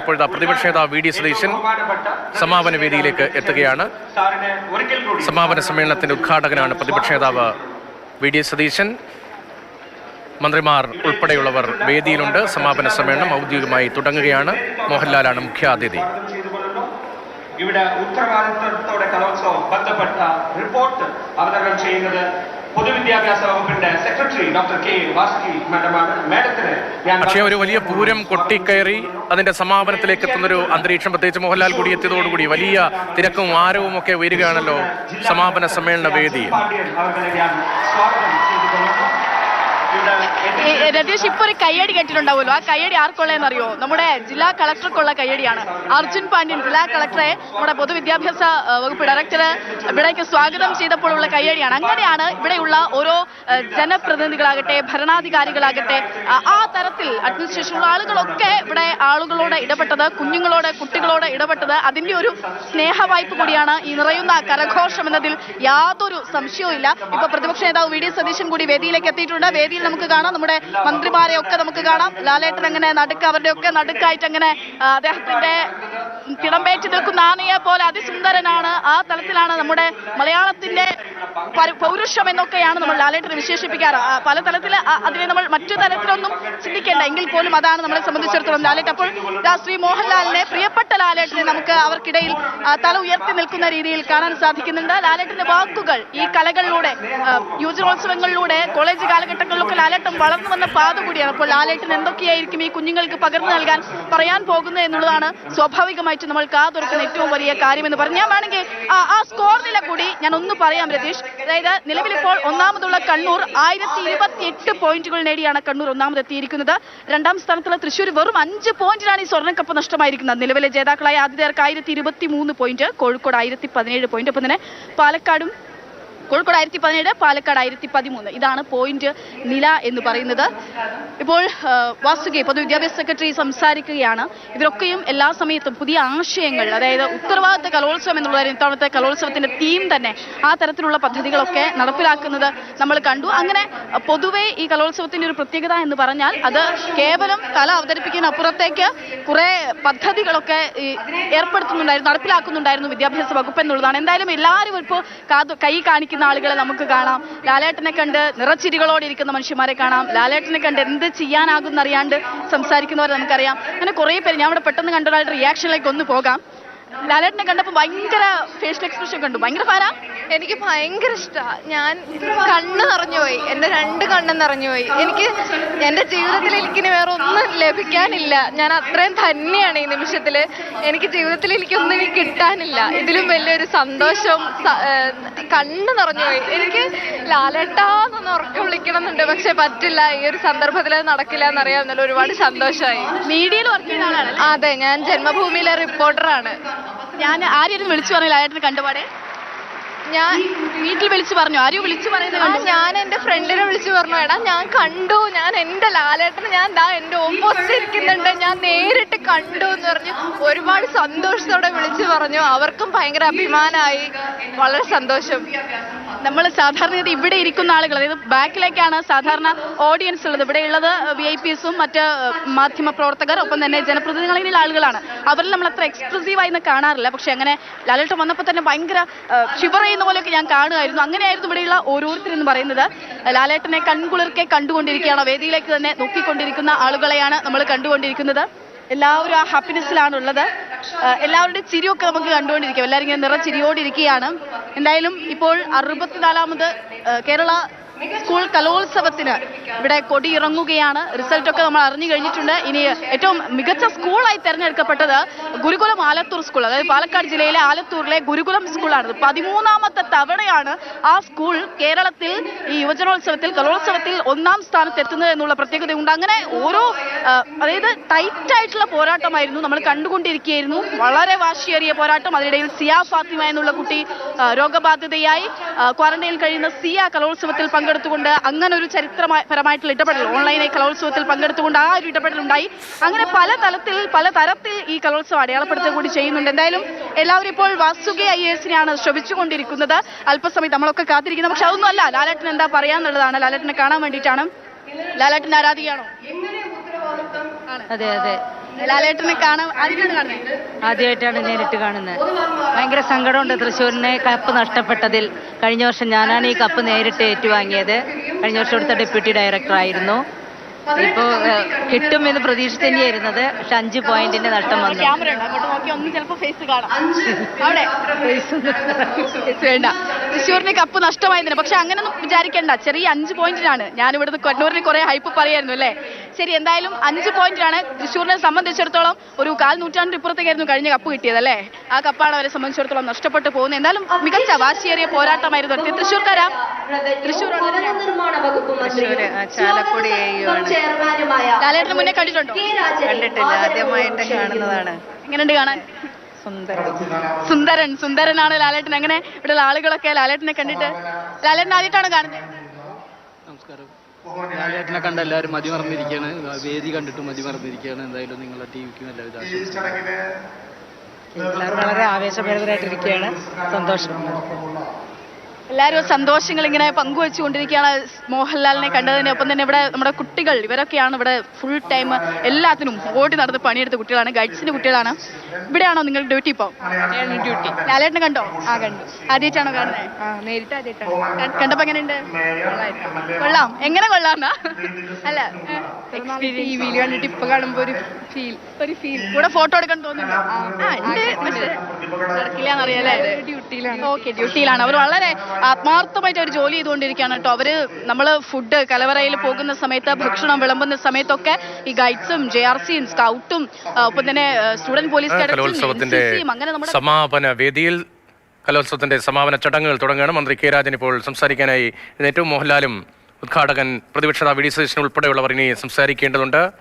ഇപ്പോഴത്തെ പ്രതിപക്ഷ നേതാവ് വി ഡി സതീശൻ സമാപന വേദിയിലേക്ക് എത്തുകയാണ്. സമാപന സമ്മേളനത്തിന്റെ ഉദ്ഘാടകനാണ് പ്രതിപക്ഷ നേതാവ് വി ഡി സതീശൻ. മന്ത്രിമാർ ഉൾപ്പെടെയുള്ളവർ വേദിയിലുണ്ട്. സമാപന സമ്മേളനം ഔദ്യോഗികമായി തുടങ്ങുകയാണ്. മോഹൻലാലാണ് മുഖ്യാതിഥി. ഇവിടെ ഉത്തരവാദിത്തത്തോടെ കലോത്സവം ബന്ധപ്പെട്ട റിപ്പോർട്ട് അവതരണം ചെയ്യുന്നത് പൊതുവിദ്യാഭ്യാസ വകുപ്പിന്റെ സെക്രട്ടറി ഡോക്ടർ കെ വാസുകി മാഡമാണ്. മാഡത്തിന് പക്ഷേ ഒരു വലിയ പൂരം കൊട്ടിക്കയറി അതിന്റെ സമാപനത്തിലേക്ക് എത്തുന്നൊരു അന്തരീക്ഷം പ്രത്യേകിച്ച് മോഹൻലാൽ കൂടി എത്തിയതോടുകൂടി വലിയ തിരക്കും ആരവും ഒക്കെ ഉയരുകയാണല്ലോ സമാപന സമ്മേളന വേദി പാണ്ഡ്യൻ അവരെ ഞാൻ സ്വാഗതം ചെയ്തുകൊള്ളുന്നു ഇവിടെ ഏ, ഏ, രതീഷ് ഇപ്പൊ ഒരു കയ്യടി കേട്ടിട്ടുണ്ടാവുമല്ലോ. ആ കയ്യടി ആർക്കുള്ളതെന്ന് അറിയോ നമ്മുടെ ജില്ലാ കളക്ടർക്കുള്ള കയ്യടിയാണ്. അർജുൻ പാണ്ഡ്യൻ ജില്ലാ കളക്ടറെ നമ്മുടെ പൊതുവിദ്യാഭ്യാസ വകുപ്പ് ഡയറക്ടർ ഇവിടേക്ക് സ്വാഗതം ചെയ്തപ്പോഴുള്ള കയ്യടിയാണ്. അങ്ങനെയാണ് ഇവിടെയുള്ള ഓരോ ജനപ്രതിനിധികളാകട്ടെ ഭരണാധികാരികളാകട്ടെ ആ, ആ തരത്തിൽ അഡ്മിനിസ്ട്രേഷനുള്ള ആളുകളൊക്കെ ഇവിടെ ആളുകളോട് ഇടപെട്ടത് കുഞ്ഞുങ്ങളോട് കുട്ടികളോട് ഇടപെട്ടത്. അതിന്റെ ഒരു സ്നേഹവായ്പ കൂടിയാണ് ഈ നിറയുന്ന കരഘോഷം എന്നതിൽ യാതൊരു സംശയവും ഇല്ല ഇപ്പൊ പ്രതിപക്ഷ നേതാവ് വി ഡി സതീശൻ കൂടി വേദിയിലേക്ക് എത്തിയിട്ടുണ്ട്. വേദിയിൽ നമുക്ക് കാണാം നമ്മുടെ മന്ത്രിമാരെ ഒക്കെ നമുക്ക് കാണാം. ലാലേട്ടൻ അങ്ങനെ നടുക്ക് അവരുടെ ഒക്കെ നടുക്കായിട്ട് അങ്ങനെ അദ്ദേഹത്തിന്റെ കിടമ്പേറ്റ് നിൽക്കുന്ന ആനയെ പോലെ അതിസുന്ദരനാണ്. ആ തലത്തിലാണ് നമ്മുടെ മലയാളത്തിന്റെ പര- പൗരുഷം എന്നൊക്കെയാണ് നമ്മൾ ലാലേട്ടനെ വിശേഷിപ്പിക്കാറ്. പല തലത്തിൽ അതിനെ നമ്മൾ മറ്റു തരത്തിലൊന്നും ചിന്തിക്കേണ്ട. എങ്കിൽ പോലും അതാണ് നമ്മളെ സംബന്ധിച്ചിടത്തോളം ലാലേട്ട് അപ്പോൾ ശ്രീ മോഹൻലാലിനെ പ്രിയപ്പെട്ട ലാലേട്ടനെ നമുക്ക് അവർക്കിടയിൽ തല ഉയർത്തി നിൽക്കുന്ന രീതിയിൽ കാണാൻ സാധിക്കുന്നുണ്ട്. ലാലേട്ടന്റെ വാക്കുകൾ ഈ കലകളിലൂടെ യുവജനോത്സവങ്ങളിലൂടെ കോളേജ് കാലഘട്ടങ്ങളിലൊക്കെ ലാലേട്ടം വളർന്നു വന്ന പാത കൂടിയാണ്. അപ്പോൾ ലാലേട്ടൻ എന്തൊക്കെയായിരിക്കും ഈ കുഞ്ഞുങ്ങൾക്ക് പകർന്നു നൽകാൻ പറയാൻ പോകുന്നത് എന്നുള്ളതാണ് സ്വാഭാവികമായിട്ട് നമ്മൾ കാതൊരുക്കുന്ന ഏറ്റവും വലിയ കാര്യമെന്ന് പറഞ്ഞു ഞാൻ വേണമെങ്കിൽ ആ ആ സ്കോർ നില കൂടി ഞാൻ ഒന്ന് പറയാം രതീഷ്. അതായത് നിലവിലിപ്പോൾ ഒന്നാമതുള്ള കണ്ണൂർ ആയിരത്തി ഇരുപത്തി എട്ട് പോയിന്റുകൾ നേടിയാണ് കണ്ണൂർ ഒന്നാമതെത്തിയിരിക്കുന്നത്. രണ്ടാം സ്ഥാനത്തുള്ള തൃശ്ശൂർ വെറും അഞ്ച് പോയിന്റിനാണ് ഈ സ്വർണക്കപ്പ് നഷ്ടമായിരിക്കുന്നത്. നിലവിലെ ജേതാക്കളായ ആതിഥേയർക്ക് ആയിരത്തി ഇരുപത്തി മൂന്ന് പോയിന്റ് കോഴിക്കോട് ആയിരത്തി പതിനേഴ് പോയിന്റ്. ഒപ്പം തന്നെ പാലക്കാടും കോഴിക്കോട് ആയിരത്തി പതിനേഴ് പാലക്കാട് ആയിരത്തി പതിമൂന്ന് ഇതാണ് പോയിന്റ് നില എന്ന് പറയുന്നത്. ഇപ്പോൾ വാസുകി പൊതുവിദ്യാഭ്യാസ സെക്രട്ടറി സംസാരിക്കുകയാണ്. ഇവരൊക്കെയും എല്ലാ സമയത്തും പുതിയ ആശയങ്ങൾ അതായത് ഉത്തരവാദിത്ത കലോത്സവം എന്നുള്ളതായിരുന്നു ഇത്തവണത്തെ കലോത്സവത്തിന്റെ തീം തന്നെ ആ തരത്തിലുള്ള പദ്ധതികളൊക്കെ നടപ്പിലാക്കുന്നത് നമ്മൾ കണ്ടു. അങ്ങനെ പൊതുവെ ഈ കലോത്സവത്തിന്റെ ഒരു പ്രത്യേകത എന്ന് പറഞ്ഞാൽ അത് കേവലം കല അവതരിപ്പിക്കുന്ന അപ്പുറത്തേക്ക് കുറെ പദ്ധതികളൊക്കെ ഏർപ്പെടുത്തുന്നുണ്ടായിരുന്നു നടപ്പിലാക്കുന്നുണ്ടായിരുന്നു വിദ്യാഭ്യാസ വകുപ്പ് എന്നുള്ളതാണ്. എന്തായാലും എല്ലാവരും ഇപ്പോൾ കൈ കൈ കാണിക്കുന്ന ആളുകളെ നമുക്ക് കാണാം. ലാലേട്ടനെ കണ്ട് നിറച്ചിരികളോടെ ഇരിക്കുന്ന മനുഷ്യന്മാരെ കാണാം. ലാലേട്ടനെ കണ്ട് എന്ത് ചെയ്യാനാകും അറിയാണ്ട് സംസാരിക്കുന്നവരെ നമുക്കറിയാം. അങ്ങനെ കുറേ പേര് ഞാൻ ഇവിടെ പെട്ടെന്ന് കണ്ട ഒരാളുടെ റിയാക്ഷനിലേക്ക് ഒന്ന് പോകാം. ലാലേട്ടനെ കണ്ടപ്പോൾ ഭയങ്കര ഫേഷ്യൽ എക്സ്പ്രഷൻ കണ്ടു. ഭയങ്കര ഫാനാ? എനിക്ക് ഭയങ്കര ഇഷ്ടാ. ഞാൻ കണ്ണ് നിറഞ്ഞുപോയി എന്റെ രണ്ട് കണ്ണും നിറഞ്ഞുപോയി എനിക്ക് എന്റെ ജീവിതത്തിൽ എനിക്കിനി വേറെ ഒന്നും ലഭിക്കാനില്ല. ഞാൻ അത്രയും തന്നെയാണ് ഈ നിമിഷത്തിൽ എനിക്ക് ജീവിതത്തിൽ എനിക്കൊന്നും ഇനി കിട്ടാനില്ല. ഇതിലും വലിയൊരു സന്തോഷം കണ്ണ് നിറഞ്ഞുപോയി എനിക്ക് ലാലേട്ടാന്നൊന്ന് ഉറക്കെ വിളിക്കണമെന്നുണ്ട്. പക്ഷെ പറ്റില്ല. ഈ ഒരു സന്ദർഭത്തിൽ അത് നടക്കില്ല എന്നറിയാമെന്നല്ലോ ഒരുപാട് സന്തോഷമായി. മീഡിയയിൽ വർക്ക് ചെയ്യുന്ന ആളാണ് അതെ ഞാൻ ജന്മഭൂമിയിലെ റിപ്പോർട്ടറാണ് ഞാൻ ആരെയും വിളിച്ചു പറഞ്ഞു ലാലേട്ടനെ കണ്ടുപാടെ. ഞാൻ വീട്ടിൽ വിളിച്ചു പറഞ്ഞു. ആരും വിളിച്ചു പറയുന്നത് ഞാൻ എന്റെ ഫ്രണ്ടിനെ വിളിച്ചു പറഞ്ഞു എടാ ഞാൻ കണ്ടു ഞാൻ എന്റെ ലാലേട്ടനെ ഞാൻ ദാ എന്റെ ഓപ്പോസിറ്റ് ഇരിക്കുന്നുണ്ട് ഞാൻ നേരിട്ട് കണ്ടു എന്ന് പറഞ്ഞു ഒരുപാട് സന്തോഷത്തോടെ വിളിച്ചു പറഞ്ഞു. അവർക്കും ഭയങ്കര അഭിമാനമായി. വളരെ സന്തോഷം. നമ്മൾ സാധാരണ ഇവിടെ ഇരിക്കുന്ന ആളുകൾ അതായത് ബാക്കിലേക്കാണ് സാധാരണ ഓഡിയൻസ് ഉള്ളത്. ഇവിടെ ഉള്ളത് വി ഐ പിസും മറ്റ് മാധ്യമ പ്രവർത്തകർ ഒപ്പം തന്നെ ജനപ്രതിനിധികളിൽ ആളുകളാണ്. അവരിൽ നമ്മൾ അത്ര എക്സ്ക്ലൂസീവായി എന്ന് കാണാറില്ല. പക്ഷെ അങ്ങനെ ലാലേട്ടൻ വന്നപ്പോൾ തന്നെ ഭയങ്കര ഷിവർ ചെയ്യുന്ന പോലെയൊക്കെ ഞാൻ കാണുമായിരുന്നു. അങ്ങനെയായിരുന്നു ഇവിടെയുള്ള ഓരോരുത്തരെന്ന് പറയുന്നത്. ലാലേട്ടനെ കൺകുളിർക്കെ കണ്ടുകൊണ്ടിരിക്കുകയാണ്. വേദിയിലേക്ക് തന്നെ നോക്കിക്കൊണ്ടിരിക്കുന്ന ആളുകളെയാണ് നമ്മൾ കണ്ടുകൊണ്ടിരിക്കുന്നത്. എല്ലാവരും ആ ഹാപ്പിനെസ്സിലാണ് ഉള്ളത് എല്ലാവരുടെയും ചിരിയൊക്കെ നമുക്ക് കണ്ടുകൊണ്ടിരിക്കാം. എല്ലാവരും ഇങ്ങനെ നിറച്ചിരിയോടിരിക്കുകയാണ് എന്തായാലും ഇപ്പോൾ അറുപത്തിനാലാമത് കേരള സ്കൂൾ കലോത്സവത്തിന് ഇവിടെ കൊടിയിറങ്ങുകയാണ്. റിസൾട്ടൊക്കെ നമ്മൾ അറിഞ്ഞു കഴിഞ്ഞിട്ടുണ്ട്. ഇനി ഏറ്റവും മികച്ച സ്കൂളായി തെരഞ്ഞെടുക്കപ്പെട്ടത് ഗുരുകുലം ആലത്തൂർ സ്കൂൾ അതായത് പാലക്കാട് ജില്ലയിലെ ആലത്തൂരിലെ ഗുരുകുലം സ്കൂളാണ്. പതിമൂന്നാമത്തെ തവണയാണ് ആ സ്കൂൾ കേരളത്തിൽ ഈ യുവജനോത്സവത്തിൽ കലോത്സവത്തിൽ ഒന്നാം സ്ഥാനത്ത് എത്തുന്നത് എന്നുള്ള പ്രത്യേകതയുണ്ട്. അങ്ങനെ ഓരോ അതായത് ടൈറ്റ് ആയിട്ടുള്ള പോരാട്ടമായിരുന്നു. നമ്മൾ കണ്ടുകൊണ്ടിരിക്കുകയായിരുന്നു. വളരെ വാശിയേറിയ പോരാട്ടം. അതിനിടയിൽ സിയ ഫാത്തിമ എന്നുള്ള കുട്ടി രോഗബാധിതയായി. ക്വാറന്റൈനിൽ കഴിയുന്ന സിയ കലോത്സവത്തിൽ പങ്കെടുത്തുകൊണ്ട് അങ്ങനെ ഒരു ചരിത്രപരമായിട്ടുള്ള ഇടപെടൽ ഓൺലൈനായി കലോത്സവത്തിൽ പങ്കെടുത്തുകൊണ്ട് ആ ഒരു ഇടപെടൽ ഉണ്ടായി അങ്ങനെ പല തലത്തിൽ പല തരത്തിൽ ഈ കലോത്സവം അടയാളപ്പെടുത്തുക കൂടി ചെയ്യുന്നുണ്ട്. എന്തായാലും എല്ലാവരും ഇപ്പോൾ വാസുകി ഐ എസിനെയാണ് ശ്രമിച്ചുകൊണ്ടിരിക്കുന്നത് അല്പസമയം നമ്മളൊക്കെ കാത്തിരിക്കുന്നത് പക്ഷെ അതൊന്നും അല്ല ലാലേട്ടൻ എന്താ പറയാന്നുള്ളതാണ്. ലാലേട്ടനെ കാണാൻ വേണ്ടിയിട്ടാണ്. ലാലേട്ടന്റെ ആരാധികയാണോ? അതെ അതെ. ലാലേട്ടനെ കാണാൻ ആദ്യമായിട്ടാണ് നേരിട്ട് കാണുന്നത്. ഭയങ്കര സങ്കടമുണ്ട് തൃശ്ശൂരിനെ. കപ്പ് നഷ്ടപ്പെട്ടതിൽ കഴിഞ്ഞ വർഷം ഞാനാണ് ഈ കപ്പ് നേരിട്ട് ഏറ്റുവാങ്ങിയത്. കഴിഞ്ഞ വർഷം എടുത്ത ഡെപ്യൂട്ടി ഡയറക്ടർ ആയിരുന്നു. കിട്ടും എന്ന് പ്രതീക്ഷ തന്നെയായിരുന്നത്. പക്ഷെ അഞ്ച് പോയിന്റിന്റെ നഷ്ടം വന്നു. വേണ്ട. തൃശ്ശൂരിന് കപ്പ് നഷ്ടമായതിന് പക്ഷെ അങ്ങനൊന്നും വിചാരിക്കേണ്ട. ചെറിയ അഞ്ച് പോയിന്റിനാണ്. ഞാൻ ഇവിടുന്ന് കണ്ണൂരിന് കുറെ ഹൈപ്പ് പറയായിരുന്നു അല്ലേ? ശരി എന്തായാലും അഞ്ച് പോയിന്റാണ് തൃശ്ശൂരിനെ സംബന്ധിച്ചിടത്തോളം ഒരു കാൽ നൂറ്റാണ്ടിന് ഇപ്പുറത്തേക്കായിരുന്നു കഴിഞ്ഞ കപ്പ് കിട്ടിയത് അല്ലേ? ആ കപ്പാണ് അവരെ സംബന്ധിച്ചിടത്തോളം നഷ്ടപ്പെട്ടു പോകുന്നത്. എന്തായാലും മികച്ച വാശിയേറിയ പോരാട്ടമായിരുന്നു നടത്തിയത്. തൃശ്ശൂർക്കാരാ? തൃശ്ശൂർ ചാലക്കുടി ലാലേട്ടന് മുന്നേ കണ്ടിട്ടുണ്ടോ? കണ്ടിട്ടില്ല. ആദ്യമായിട്ട് കാണുന്നതാണ്. എങ്ങനെയുണ്ട് കാണാൻ? സുന്ദരൻ. സുന്ദരനാണ് ലാലേട്ടൻ. അങ്ങനെ ഇവിടെയുള്ള ആളുകളൊക്കെ ലാലേട്ടനെ കണ്ടിട്ട്. ലാലേട്ടൻ ആദ്യമായിട്ടാണ് കാണുന്നത്? നമസ്കാരം. ലാലേട്ടനെ കണ്ട എല്ലാവരും മതി മറന്നിരിക്കുകയാണ്. വേദി കണ്ടിട്ട് മതി മറന്നിരിക്കുകയാണ്. എന്തായാലും നിങ്ങളുടെ ടി വിക്കും എല്ലാവിധ. എല്ലാവരും വളരെ ആവേശഭരിതരായിട്ടിരിക്കുകയാണ്. സന്തോഷം. എല്ലാവരും സന്തോഷങ്ങൾ ഇങ്ങനെ പങ്കുവെച്ചുകൊണ്ടിരിക്കുകയാണ്. മോഹൻലാലിനെ കണ്ടതിന് ഒപ്പം തന്നെ ഇവിടെ നമ്മുടെ കുട്ടികൾ ഇവരൊക്കെയാണ് ഇവിടെ ഫുൾ ടൈം എല്ലാത്തിനും ഓടി നടന്ന് പണിയെടുത്ത കുട്ടികളാണ് ഗൈഡ്സിന്റെ കുട്ടികളാണ്. ഇവിടെയാണോ നിങ്ങൾ ഡ്യൂട്ടി ഇപ്പോൾ ഡ്യൂട്ടി ലാലേട്ടനെ കണ്ടോ? ആ കണ്ടു. ആദ്യമായിട്ടാണോ കാണുന്നത് നേരിട്ട് ആദ്യമായിട്ടാണ്. കണ്ടപ്പോ എങ്ങനെയുണ്ട്? കൊള്ളാം. എങ്ങനെ കൊള്ളാന്നാ അല്ല ടി വിയിൽ കണ്ടിട്ട് ഇപ്പൊ കാണുമ്പോ ഒരു ഫീൽ ഒരു ഫീൽ കൂടെ ഫോട്ടോ എടുക്കാൻ തോന്നുന്നുണ്ടോ ആ ഉണ്ട് പക്ഷേ നടക്കില്ല എന്നറിയാലേ ഡ്യൂട്ടിയിലാണ് ഓക്കെ ഡ്യൂട്ടിയിലാണ്. അവർ വളരെ ആത്മാർത്ഥമായിട്ട് അവർ ജോലി ചെയ്തുകൊണ്ടിരിക്കുകയാണ് കേട്ടോ. അവർ നമ്മൾ ഫുഡ് കലവറയിൽ പോകുന്ന സമയത്ത് ഭക്ഷണം വിളമ്പുന്ന സമയത്തൊക്കെ ഈ ഗൈഡ്സും ജെ ആർ സിയും സ്കൗട്ടും ഒപ്പം തന്നെ സ്റ്റുഡന്റ് പോലീസ് കലോത്സവത്തിന്റെ അങ്ങനെ നമ്മുടെ സമാപന വേദിയിൽ കലോത്സവത്തിന്റെ സമാപന ചടങ്ങുകൾ തുടങ്ങുകയാണ്. മന്ത്രി കെ രാജൻ ഇപ്പോൾ സംസാരിക്കാനായി. ഏറ്റവും മോഹൻലാലും ഉദ്ഘാടകൻ പ്രതിപക്ഷ വി ഡി സതീശൻ ഉൾപ്പെടെയുള്ളവർ ഇനി സംസാരിക്കേണ്ടതുണ്ട്.